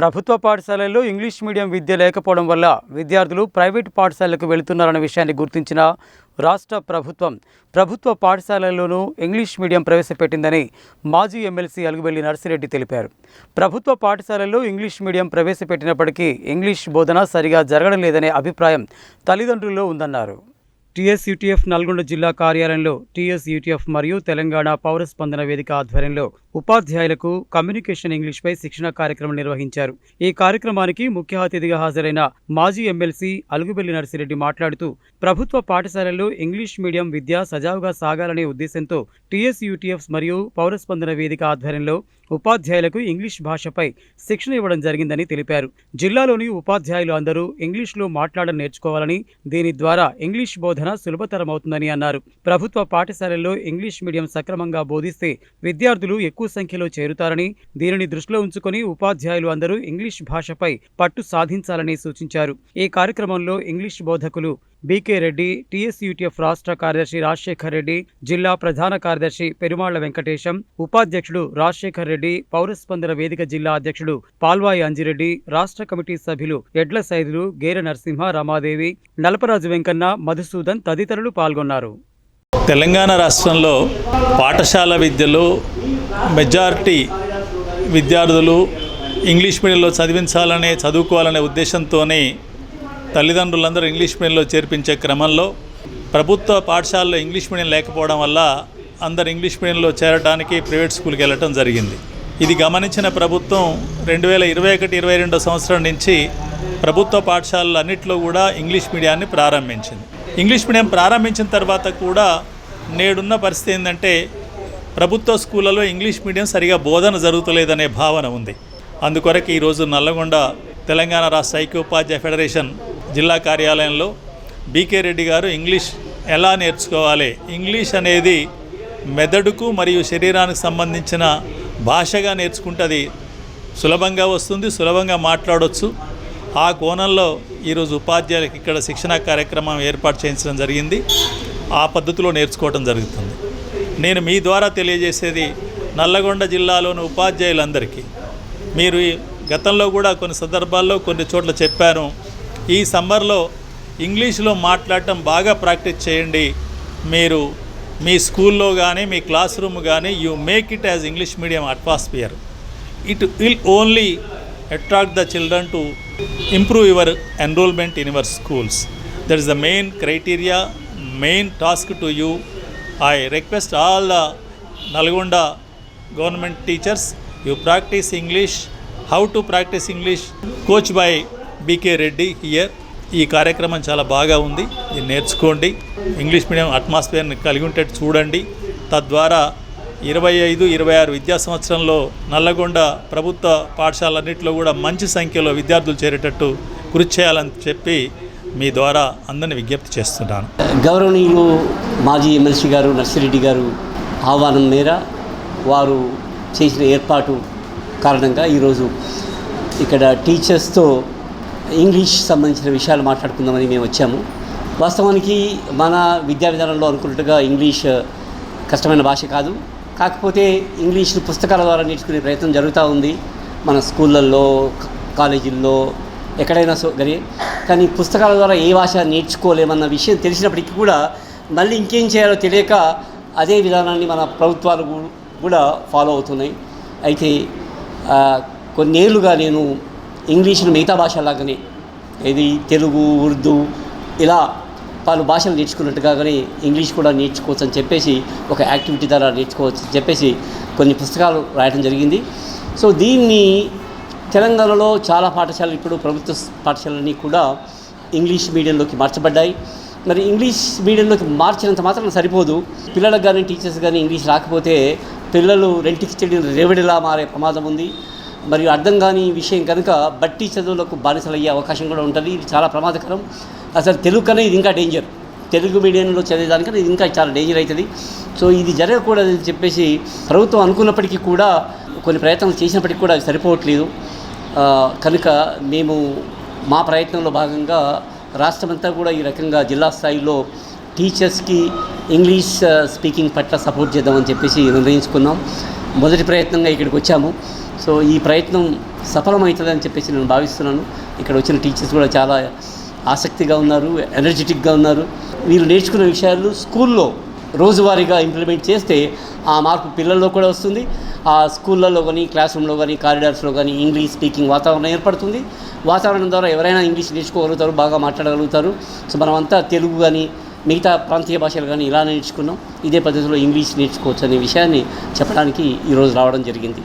ప్రభుత్వ పాఠశాలల్లో English medium విద్య లేకపోవడం వల్ల విద్యార్థులు ప్రైవేట్ పాఠశాలలకు వెళుతున్నారన్న విషయాన్ని గుర్తించిన రాష్ట్ర ప్రభుత్వం ప్రభుత్వ పాఠశాలల్లోనూ ఇంగ్లీష్ మీడియం ప్రవేశపెట్టిందని మాజీ ఎమ్మెల్సీ అలుగుబెల్లి నర్సిరెడ్డి తెలిపారు. ప్రభుత్వ పాఠశాలల్లో ఇంగ్లీష్ మీడియం ప్రవేశపెట్టినప్పటికీ ఇంగ్లీష్ బోధన సరిగా జరగడం లేదనే అభిప్రాయం తల్లిదండ్రుల్లో ఉందన్నారు. టీఎస్యూటీఎఫ్ నల్గొండ జిల్లా కార్యాలయంలో టీఎస్యూటీఎఫ్ మరియు తెలంగాణ పౌర స్పందన వేదిక ఆధ్వర్యంలో ఉపాధ్యాయులకు కమ్యూనికేషన్ ఇంగ్లీష్పై శిక్షణ కార్యక్రమం నిర్వహించారు. ఈ కార్యక్రమానికి ముఖ్య అతిథిగా హాజరైన మాజీ ఎమ్మెల్సీ అలుగుబెల్లి నర్సిరెడ్డి మాట్లాడుతూ ప్రభుత్వ పాఠశాలల్లో ఇంగ్లీష్ మీడియం విద్య సజావుగా సాగాలనే ఉద్దేశంతో టీఎస్యూటీఎఫ్ మరియు పౌరస్పందన వేదిక ఆధ్వర్యంలో ఉపాధ్యాయులకు ఇంగ్లీష్ భాషపై శిక్షణ ఇవ్వడం జరిగిందని తెలిపారు. జిల్లాలోని ఉపాధ్యాయులు అందరూ ఇంగ్లీష్లో మాట్లాడడం నేర్చుకోవాలని దీని ద్వారా ఇంగ్లీష్ బోధన సులభతరమవుతుందని అన్నారు. ప్రభుత్వ పాఠశాలల్లో ఇంగ్లీష్ మీడియం సక్రమంగా బోధిస్తే విద్యార్థులు ఎక్కువ సంఖ్యలో చేరుతారని దీనిని దృష్టిలో ఉంచుకొని ఉపాధ్యాయులు అందరూ ఇంగ్లీష్ భాషపై పట్టు సాధించాలని సూచించారు. ఈ కార్యక్రమంలో ఇంగ్లీష్ బోధకులు బీకే రెడ్డి టీఎస్యూటీఎఫ్ రాష్ట్ర కార్యదర్శి రాజశేఖర్ రెడ్డి జిల్లా ప్రధాన కార్యదర్శి పెరుమాళ్ళ వెంకటేశం ఉపాధ్యక్షుడు రాజశేఖర్ రెడ్డి పౌరస్పందన వేదిక జిల్లా అధ్యక్షుడు పాల్వాయి అంజిరెడ్డి రాష్ట్ర కమిటీ సభ్యులు ఎడ్ల సైదులు గేర నరసింహ రమాదేవి నలపరాజు వెంకన్న మధుసూదన్ తదితరులు పాల్గొన్నారు. తెలంగాణ రాష్ట్రంలో పాఠశాల విద్యలో మెజారిటీ విద్యార్థులు ఇంగ్లీష్ మీడియంలో చదివించాలనే చదువుకోవాలనే ఉద్దేశంతోనే తల్లిదండ్రులందరూ ఇంగ్లీష్ మీడియంలో చేర్పించే క్రమంలో ప్రభుత్వ పాఠశాలలో ఇంగ్లీష్ మీడియం లేకపోవడం వల్ల అందరు ఇంగ్లీష్ మీడియంలో చేరడానికి ప్రైవేట్ స్కూల్కి వెళ్ళటం జరిగింది. ఇది గమనించిన ప్రభుత్వం రెండు వేల ఇరవై ఒకటి ఇరవై రెండో సంవత్సరం నుంచి ప్రభుత్వ పాఠశాలలు అన్నింటిలో కూడా ఇంగ్లీష్ మీడియాన్ని ప్రారంభించింది. ఇంగ్లీష్ మీడియం ప్రారంభించిన తర్వాత కూడా నేడున్న పరిస్థితి ఏంటంటే ప్రభుత్వ స్కూళ్ళలో ఇంగ్లీష్ మీడియం సరిగా బోధన జరుగుతలేదనే భావన ఉంది. అందుకొరకు ఈరోజు నల్లగొండ తెలంగాణ రాష్ట్ర ఐక్యోపాధ్యాయ ఫెడరేషన్ జిల్లా కార్యాలయంలో బీకే రెడ్డి గారు ఇంగ్లీష్ ఎలా నేర్చుకోవాలి ఇంగ్లీష్ అనేది మెదడుకు మరియు శరీరానికి సంబంధించిన భాషగా నేర్చుకుంటే అది సులభంగా వస్తుంది సులభంగా మాట్లాడవచ్చు ఆ కోణంలో ఈరోజు ఉపాధ్యాయులకు ఇక్కడ శిక్షణ కార్యక్రమం ఏర్పాటు చేయించడం జరిగింది. ఆ పద్ధతిలో నేర్చుకోవడం జరుగుతుంది. నేను మీ ద్వారా తెలియజేసేది నల్లగొండ జిల్లాలోని ఉపాధ్యాయులందరికీ. మీరు ఈ గతంలో కూడా కొన్ని సందర్భాల్లో కొన్ని చోట్ల చెప్పాను. ఈ సమ్మర్లో ఇంగ్లీష్లో మాట్లాడటం బాగా ప్రాక్టీస్ చేయండి. మీరు మీ స్కూల్లో కానీ మీ క్లాస్ రూమ్ కానీ you make it as English medium atmosphere. It will only attract the children to improve your enrolment in your schools that is the main criteria main task to you I request all the Nalgonda government teachers you practice English how to practice English coach by BK Reddy here ఈ కార్యక్రమం చాలా బాగా ఉంది. ఇది నేర్చుకోండి. English medium అట్మాస్ఫియర్ని కలిగి ఉండేట్టు చూడండి. తద్వారా ఇరవై ఐదు ఇరవై ఆరు విద్యా సంవత్సరంలో నల్లగొండ ప్రభుత్వ పాఠశాలన్నింటిలో కూడా మంచి సంఖ్యలో విద్యార్థులు చేరేటట్టు కృషి చేయాలని చెప్పి మీ ద్వారా అందరిని విజ్ఞప్తి చేస్తున్నాను. గౌరవనీయులు మాజీ ఎమ్మెల్సీ గారు నర్సిరెడ్డి గారు ఆహ్వానం మేర వారు చేసిన ఏర్పాటు కారణంగా ఈరోజు ఇక్కడ టీచర్స్తో ఇంగ్లీష్ సంబంధించిన విషయాలు మాట్లాడుకుందామని మేము వచ్చాము. వాస్తవానికి మన విద్యా విధానంలో అనుకున్నట్టుగా ఇంగ్లీష్ కష్టమైన భాష కాదు. కాకపోతే ఇంగ్లీష్ పుస్తకాల ద్వారా నేర్చుకునే ప్రయత్నం జరుగుతూ ఉంది. మన స్కూళ్ళల్లో కాలేజీల్లో ఎక్కడైనా సో గరి కానీ పుస్తకాల ద్వారా ఏ భాష నేర్చుకోలేమన్న విషయం తెలిసినప్పటికీ కూడా మళ్ళీ ఇంకేం చేయాలో తెలియక అదే విధానాన్ని మన ప్రభుత్వాలు కూడా ఫాలో అవుతున్నాయి. అయితే కొన్నేళ్ళుగా కొన్నేళ్ళుగా నేను ఇంగ్లీష్ను మిగతా భాషలాగానే ఇది తెలుగు ఉర్దూ ఇలా పలు భాషలు కానీ ఇంగ్లీష్ కూడా నేర్చుకోవచ్చు అని చెప్పేసి ఒక యాక్టివిటీ ద్వారా నేర్చుకోవచ్చు అని చెప్పేసి కొన్ని పుస్తకాలు రాయడం జరిగింది. సో దీన్ని తెలంగాణలో చాలా పాఠశాలలు ఇప్పుడు ప్రభుత్వ పాఠశాలన్నీ కూడా ఇంగ్లీష్ మీడియంలోకి మార్చబడ్డాయి. మరి ఇంగ్లీష్ మీడియంలోకి మార్చినంత మాత్రం సరిపోదు. పిల్లలకు కానీ టీచర్స్ కానీ ఇంగ్లీష్ రాకపోతే పిల్లలు రెంటికి చెడిన రేవడిలా మారే ప్రమాదం ఉంది. మరియు అర్థం కాని విషయం కనుక బట్టి చదువులకు బానిసలయ్యే అవకాశం కూడా ఉంటుంది. ఇది చాలా ప్రమాదకరం. అసలు తెలుగు కన్నా ఇది ఇంకా డేంజర్ తెలుగు మీడియంలో చదివేదానికన్నా ఇది ఇంకా చాలా డేంజర్ అవుతుంది సో ఇది జరగకూడదని చెప్పేసి ప్రభుత్వం అనుకున్నప్పటికీ కూడా కొన్ని ప్రయత్నాలు చేసినప్పటికీ కూడా అది సరిపోవట్లేదు. కనుక మేము మా ప్రయత్నంలో భాగంగా రాష్ట్రమంతా కూడా ఈ రకంగా జిల్లా స్థాయిలో టీచర్స్కి ఇంగ్లీష్ స్పీకింగ్ పట్ల సపోర్ట్ చేద్దామని చెప్పేసి నిర్ణయించుకున్నాం. మొదటి ప్రయత్నంగా ఇక్కడికి వచ్చాము. సో ఈ ప్రయత్నం సఫలమవుతుందని చెప్పేసి నేను భావిస్తున్నాను. ఇక్కడ వచ్చిన టీచర్స్ కూడా చాలా ఆసక్తిగా ఉన్నారు ఎనర్జెటిక్గా ఉన్నారు. వీళ్ళు నేర్చుకున్న విషయాలు స్కూల్లో రోజువారీగా ఇంప్లిమెంట్ చేస్తే ఆ మార్పు పిల్లల్లో కూడా వస్తుంది. ఆ స్కూళ్ళల్లో కానీ క్లాస్ రూమ్లో కానీ కారిడార్స్లో కానీ ఇంగ్లీష్ స్పీకింగ్ వాతావరణం ఏర్పడుతుంది. వాతావరణం ద్వారా ఎవరైనా ఇంగ్లీష్ నేర్చుకోగలుగుతారు బాగా మాట్లాడగలుగుతారు. సో మనమంతా తెలుగు కానీ మిగతా ప్రాంతీయ భాషలు కానీ ఇలా నేర్చుకున్నాం. ఇదే పద్ధతిలో ఇంగ్లీష్ నేర్చుకోవచ్చు అనే విషయాన్ని చెప్పడానికి ఈరోజు రావడం జరిగింది.